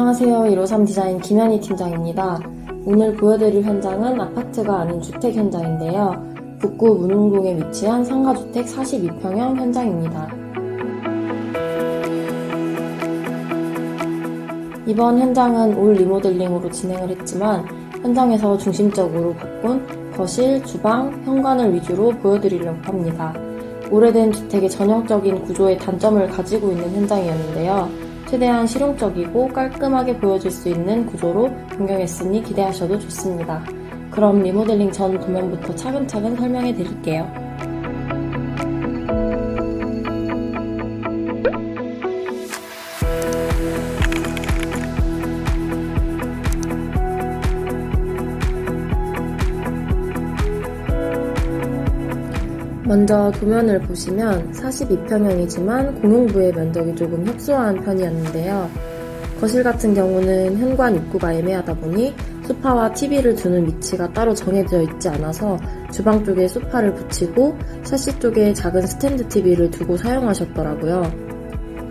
안녕하세요. 153 디자인 김현희 팀장입니다. 오늘 보여드릴 현장은 아파트가 아닌 주택 현장인데요. 북구 문흥동에 위치한 상가주택 42평형 현장입니다. 이번 현장은 올 리모델링으로 진행을 했지만 현장에서 중심적으로 바꾼 거실, 주방, 현관을 위주로 보여드리려고 합니다. 오래된 주택의 전형적인 구조의 단점을 가지고 있는 현장이었는데요. 최대한 실용적이고 깔끔하게 보여질 수 있는 구조로 변경했으니 기대하셔도 좋습니다. 그럼 리모델링 전 도면부터 차근차근 설명해 드릴게요. 먼저 도면을 보시면 42평형이지만 공용부의 면적이 조금 협소한 편이었는데요. 거실 같은 경우는 현관 입구가 애매하다 보니 소파와 TV를 두는 위치가 따로 정해져 있지 않아서 주방 쪽에 소파를 붙이고 샤시 쪽에 작은 스탠드 TV를 두고 사용하셨더라고요.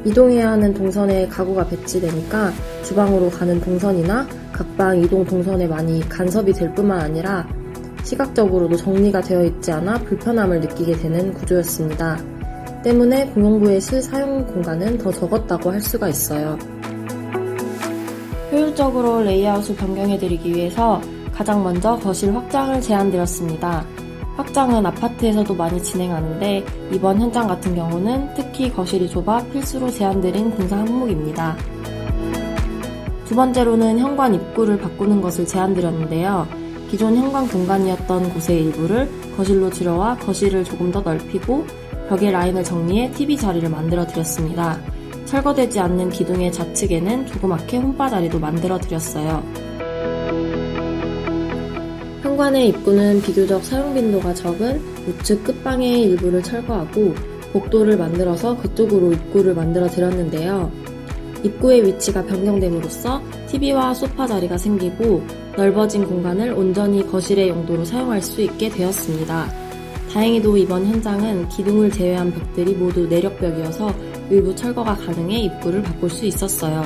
이동해야 하는 동선에 가구가 배치되니까 주방으로 가는 동선이나 각방 이동 동선에 많이 간섭이 될 뿐만 아니라 시각적으로도 정리가 되어 있지 않아 불편함을 느끼게 되는 구조였습니다. 때문에 공용부의 실사용 공간은 더 적었다고 할 수가 있어요. 효율적으로 레이아웃을 변경해드리기 위해서 가장 먼저 거실 확장을 제안드렸습니다. 확장은 아파트에서도 많이 진행하는데 이번 현장 같은 경우는 특히 거실이 좁아 필수로 제안드린 공사 항목입니다. 두 번째로는 현관 입구를 바꾸는 것을 제안드렸는데요. 기존 현관 공간이었던 곳의 일부를 거실로 들여와 거실을 조금 더 넓히고 벽의 라인을 정리해 TV 자리를 만들어 드렸습니다. 철거되지 않는 기둥의 좌측에는 조그맣게 홈바 자리도 만들어 드렸어요. 현관의 입구는 비교적 사용 빈도가 적은 우측 끝방의 일부를 철거하고 복도를 만들어서 그쪽으로 입구를 만들어 드렸는데요. 입구의 위치가 변경됨으로써 TV와 소파 자리가 생기고 넓어진 공간을 온전히 거실의 용도로 사용할 수 있게 되었습니다. 다행히도 이번 현장은 기둥을 제외한 벽들이 모두 내력벽이어서 일부 철거가 가능해 입구를 바꿀 수 있었어요.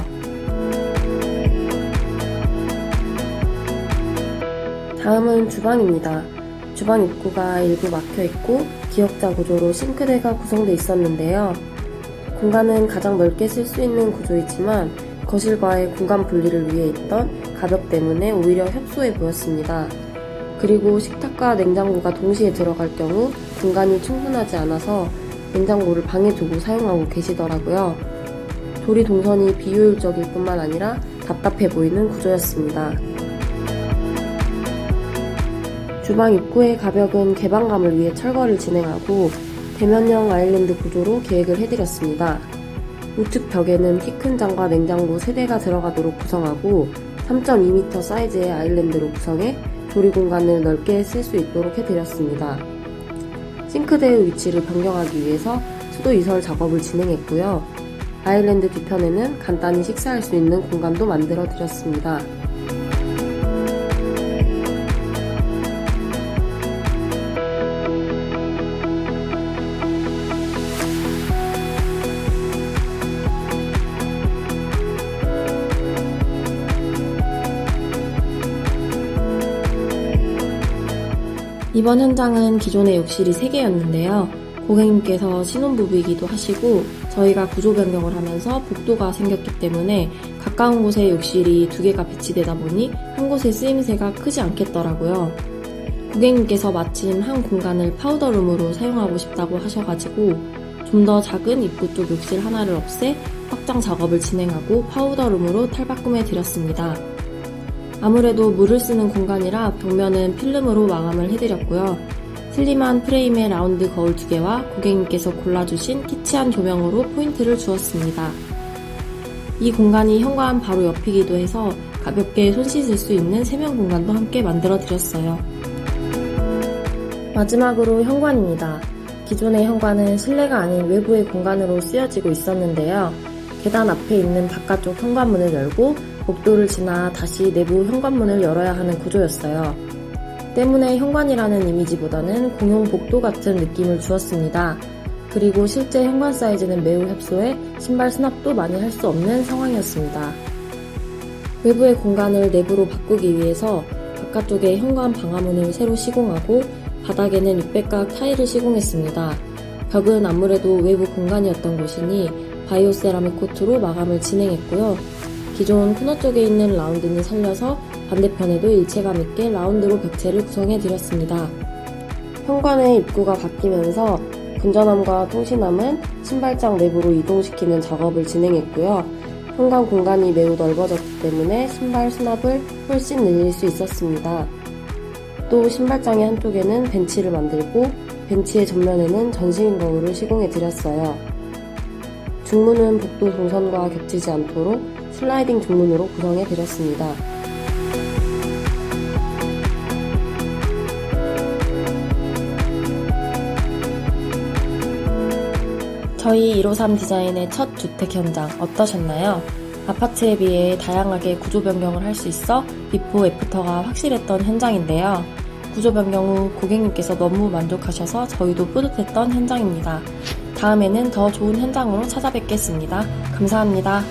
다음은 주방입니다. 주방 입구가 일부 막혀 있고 기역자 구조로 싱크대가 구성되어 있었는데요. 공간은 가장 넓게 쓸 수 있는 구조이지만 거실과의 공간 분리를 위해 있던 가벽 때문에 오히려 협소해 보였습니다. 그리고 식탁과 냉장고가 동시에 들어갈 경우 공간이 충분하지 않아서 냉장고를 방에 두고 사용하고 계시더라고요. 조리 동선이 비효율적일 뿐만 아니라 답답해 보이는 구조였습니다. 주방 입구의 가벽은 개방감을 위해 철거를 진행하고 대면형 아일랜드 구조로 계획을 해드렸습니다. 우측 벽에는 키 큰 장과 냉장고 3대가 들어가도록 구성하고 3.2m 사이즈의 아일랜드로 구성해 조리 공간을 넓게 쓸 수 있도록 해드렸습니다. 싱크대의 위치를 변경하기 위해서 수도 이설 작업을 진행했고요. 아일랜드 뒤편에는 간단히 식사할 수 있는 공간도 만들어 드렸습니다. 이번 현장은 기존의 욕실이 3개였는데요. 고객님께서 신혼부부이기도 하시고 저희가 구조 변경을 하면서 복도가 생겼기 때문에 가까운 곳에 욕실이 두 개가 배치되다 보니 한 곳의 쓰임새가 크지 않겠더라고요. 고객님께서 마침 한 공간을 파우더룸으로 사용하고 싶다고 하셔가지고 좀 더 작은 입구 쪽 욕실 하나를 없애 확장 작업을 진행하고 파우더룸으로 탈바꿈해 드렸습니다. 아무래도 물을 쓰는 공간이라 벽면은 필름으로 마감을 해드렸고요. 슬림한 프레임의 라운드 거울 두 개와 고객님께서 골라주신 키치한 조명으로 포인트를 주었습니다. 이 공간이 현관 바로 옆이기도 해서 가볍게 손 씻을 수 있는 세면 공간도 함께 만들어 드렸어요. 마지막으로 현관입니다. 기존의 현관은 실내가 아닌 외부의 공간으로 쓰여지고 있었는데요. 계단 앞에 있는 바깥쪽 현관문을 열고 복도를 지나 다시 내부 현관문을 열어야 하는 구조였어요. 때문에 현관이라는 이미지보다는 공용 복도 같은 느낌을 주었습니다. 그리고 실제 현관 사이즈는 매우 협소해 신발 수납도 많이 할 수 없는 상황이었습니다. 외부의 공간을 내부로 바꾸기 위해서 바깥쪽에 현관 방화문을 새로 시공하고 바닥에는 600각 타일을 시공했습니다. 벽은 아무래도 외부 공간이었던 곳이니 바이오 세라믹 코트로 마감을 진행했고요. 기존 코너 쪽에 있는 라운드는 살려서 반대편에도 일체감 있게 라운드로 벽체를 구성해 드렸습니다. 현관의 입구가 바뀌면서 건전함과 통신함은 신발장 내부로 이동시키는 작업을 진행했고요. 현관 공간이 매우 넓어졌기 때문에 신발 수납을 훨씬 늘릴 수 있었습니다. 또 신발장의 한쪽에는 벤치를 만들고 벤치의 전면에는 전신 거울을 시공해 드렸어요. 중문은 복도 동선과 겹치지 않도록 슬라이딩 중문으로 구성해 드렸습니다. 저희 153 디자인의 첫 주택 현장 어떠셨나요? 아파트에 비해 다양하게 구조 변경을 할 수 있어 비포 애프터가 확실했던 현장인데요. 구조 변경 후 고객님께서 너무 만족하셔서 저희도 뿌듯했던 현장입니다. 다음에는 더 좋은 현장으로 찾아뵙겠습니다. 감사합니다.